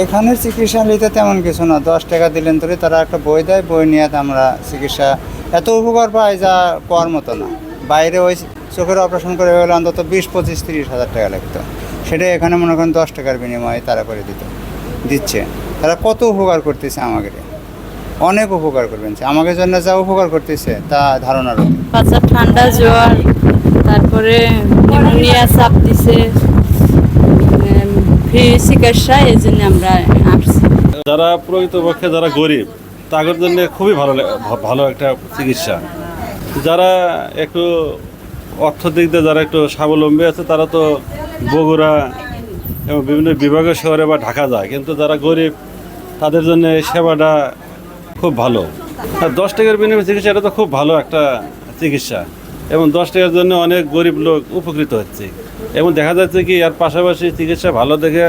এখানের চিকিৎসা নিতে তেমন কিছু না। দশ টাকা দিলেন ধরে তারা একটা বই দেয়, বই নিয়ে আমরা চিকিৎসা এত উপকার পাই যা পাওয়ার মতো না। বাইরে ওই চোখের অপারেশন করে হলে অন্তত বিশ, পঁচিশ, তিরিশ হাজার টাকা লাগতো। সেটা এখানে মনে করেন দশ টাকার বিনিময়ে তারা করে দিত, দিচ্ছে। তারা কত উপকার করতেছে আমাকে। অনেক উপকার করবেন। আমাকে জন্য যা উপকার করতেছে, তা অতীত। বাচ্চা ঠান্ডা, জ্বর, তারপরে নিউমোনিয়া চাপ দিছে। ফ্রি চিকিৎসা যারা প্রকৃতপক্ষে যারা গরিব, তাদের জন্য খুবই ভালো ভালো একটা চিকিৎসা। যারা একটু অর্থ দিক দিয়ে যারা একটু স্বাবলম্বী আছে, তারা তো বগুড়া এবং বিভিন্ন বিভাগীয় শহরে বা ঢাকা যায়। কিন্তু যারা গরিব, তাদের জন্য সেবাটা খুব ভালো। আর দশ টাকার বিনিময়ে চিকিৎসা, এটা তো খুব ভালো একটা চিকিৎসা। এবং দশ টাকার জন্য অনেক গরিব লোক উপকৃত হচ্ছে। এবং দেখা যাচ্ছে কি এর পাশাপাশি চিকিৎসা ভালো দেখে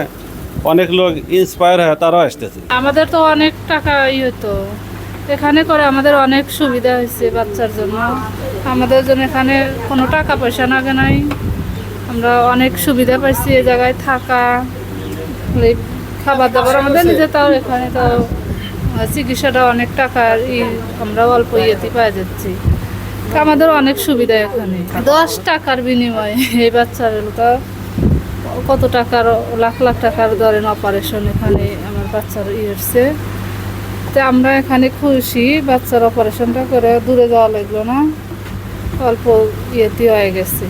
অনেক লোক ইন্সপায়ার হয় তারাও আসতেছে। আমাদের তো অনেক টাকা ই হতো এখানে করে আমাদের অনেক সুবিধা হয়েছে বাচ্চার জন্য। আমাদের জন্য এখানে কোনো টাকা পয়সা লাগে নাই। আমরা অনেক সুবিধা পাইছি এই জায়গায় থাকা খাবার দাবার আমাদের নিজে তাও এখানে তো, চিকিৎসাটা অনেক টাকার ই, আমরা অল্প ইয়েতে পাওয়া যাচ্ছি। আমাদের অনেক সুবিধা এখানে। দশ টাকার বিনিময়ে এই বাচ্চাগুলো কত টাকার, লাখ লাখ টাকার ধরেন অপারেশন এখানে আমার বাচ্চার ইয়েছে তো আমরা এখানে খুশি, বাচ্চার অপারেশনটা করে দূরে যাওয়া লাগল না, অল্প ইয়েতে হয়ে গেছে।